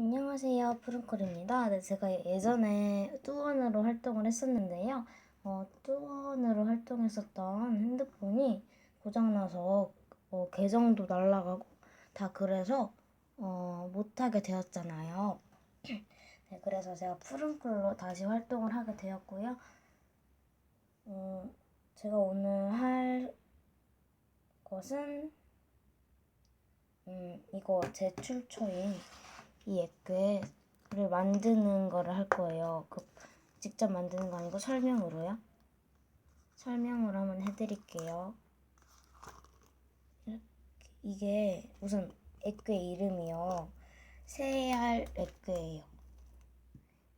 안녕하세요. 푸른콜입니다. 네, 제가 예전에 뚜원으로 활동을 했었는데요. 어, 뚜원으로 활동했었던 핸드폰이 고장나서 어, 계정도 날라가고 다 그래서 어, 못하게 되었잖아요. 네, 그래서 제가 푸른콜로 다시 활동을 하게 되었고요. 음, 제가 오늘 할 것은 음, 이거 제출처인 이 액괴를 만드는 거를 할 거예요. 그 직접 만드는 거 아니고 설명으로요. 설명으로 한번 해드릴게요. 이게 우선 액괴 이름이요. 새알 액괴예요.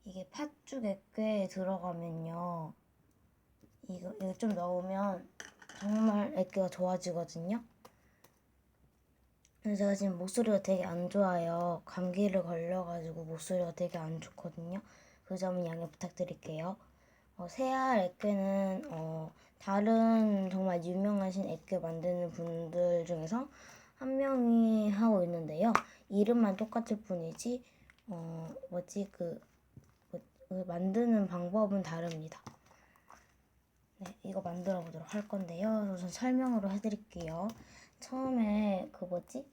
이게 팥죽 액괴에 들어가면요. 이거, 이거 좀 넣으면 정말 액괴가 좋아지거든요. 근데 제가 지금 목소리가 되게 안 좋아요. 감기를 걸려가지고 목소리가 되게 안 좋거든요. 그 점은 양해 부탁드릴게요. 어, 새알 액괴는 어, 다른 정말 유명하신 액괴 만드는 분들 중에서 한 명이 하고 있는데요. 이름만 똑같을 뿐이지 어, 뭐지 그, 뭐, 그 만드는 방법은 다릅니다. 네, 이거 만들어 보도록 할 건데요. 우선 설명으로 해드릴게요. 처음에 그 뭐지?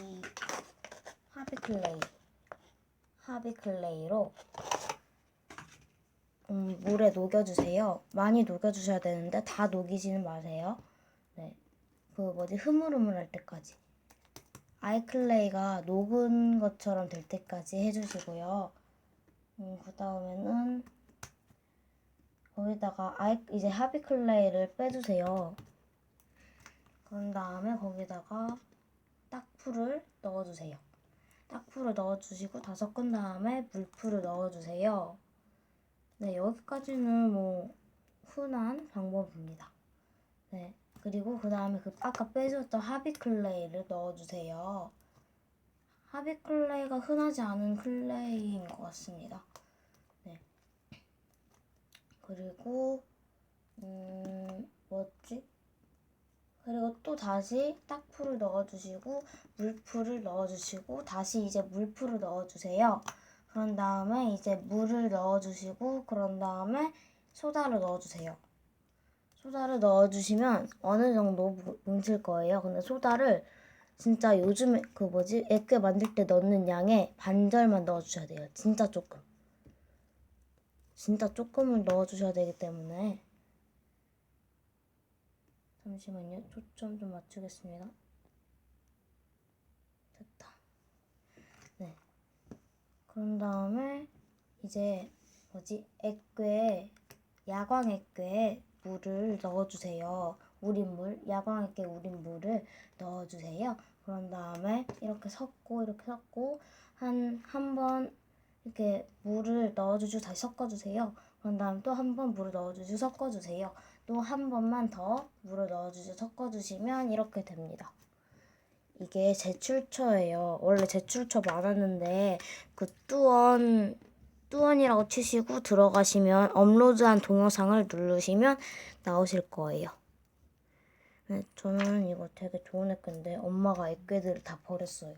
이 하비 클레이 하비 클레이로 음, 물에 녹여주세요. 많이 녹여주셔야 되는데 다 녹이지는 마세요. 네, 그 뭐지 흐물흐물할 때까지 아이클레이가 녹은 것처럼 될 때까지 해주시고요. 음, 그 다음에는 거기다가 아이 이제 하비 클레이를 빼주세요. 그런 다음에 거기다가 딱풀을 넣어주세요. 딱풀을 넣어주시고 다 섞은 다음에 물풀을 넣어주세요. 네, 여기까지는 뭐 흔한 방법입니다. 네, 그리고 그 다음에 그 아까 빼줬던 하비 클레이를 넣어주세요. 하비 클레이가 흔하지 않은 클레이인 것 같습니다. 네. 그리고 음? 그리고 또 다시 딱풀을 넣어주시고 물풀을 넣어주시고 다시 이제 물풀을 넣어주세요. 그런 다음에 이제 물을 넣어주시고 그런 다음에 소다를 넣어주세요. 소다를 넣어주시면 어느 정도 무- 뭉칠 거예요. 근데 소다를 진짜 요즘에 그 뭐지 액괴 만들 때 넣는 양의 반절만 넣어주셔야 돼요. 진짜 조금. 진짜 조금을 넣어주셔야 되기 때문에 잠시만요. 초점 좀 맞추겠습니다. 됐다. 네. 그런 다음에 이제 뭐지? 액괴에 야광 액괴에 물을 넣어주세요. 우린 물, 야광 액괴 우린 물을 넣어주세요. 그런 다음에 이렇게 섞고 이렇게 섞고 한 한 번 이렇게 물을 넣어주시고 다시 섞어주세요. 그런 다음 또 한 번 물을 넣어주시고 섞어주세요. 또 한 번만 더 물을 넣어주시고 섞어주시면 이렇게 됩니다. 이게 제출처예요. 원래 제출처 많았는데 그 뚜원 뚜원이라고 치시고 들어가시면 업로드한 동영상을 누르시면 나오실 거예요. 네, 저는 이거 되게 좋은 액괴인데 엄마가 액괴들을 다 버렸어요.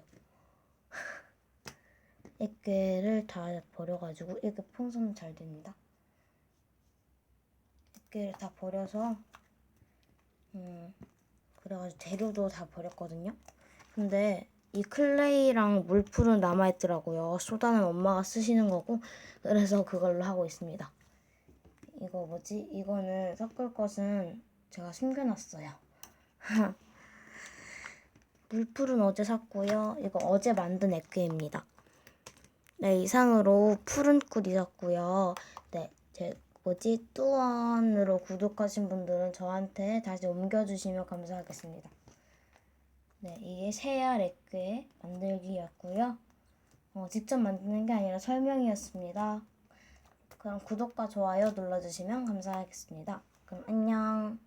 액괴를 다 버려가지고 이렇게 풍선 잘 됩니다. 액괴를 다 버려서 음 그래가지고 재료도 다 버렸거든요. 근데 이 클레이랑 물풀은 남아있더라고요. 소다는 엄마가 쓰시는 거고 그래서 그걸로 하고 있습니다. 이거 뭐지? 이거는 섞을 것은 제가 숨겨놨어요. 물풀은 어제 샀고요. 이거 어제 만든 액괴입니다. 네, 이상으로 푸른 꿀 있었고요. 네, 제 뭐지? 뚜원으로 구독하신 분들은 저한테 다시 옮겨주시면 감사하겠습니다. 네, 이게 새알 액괴 만들기였고요. 어, 직접 만드는 게 아니라 설명이었습니다. 그럼 구독과 좋아요 눌러주시면 감사하겠습니다. 그럼 안녕.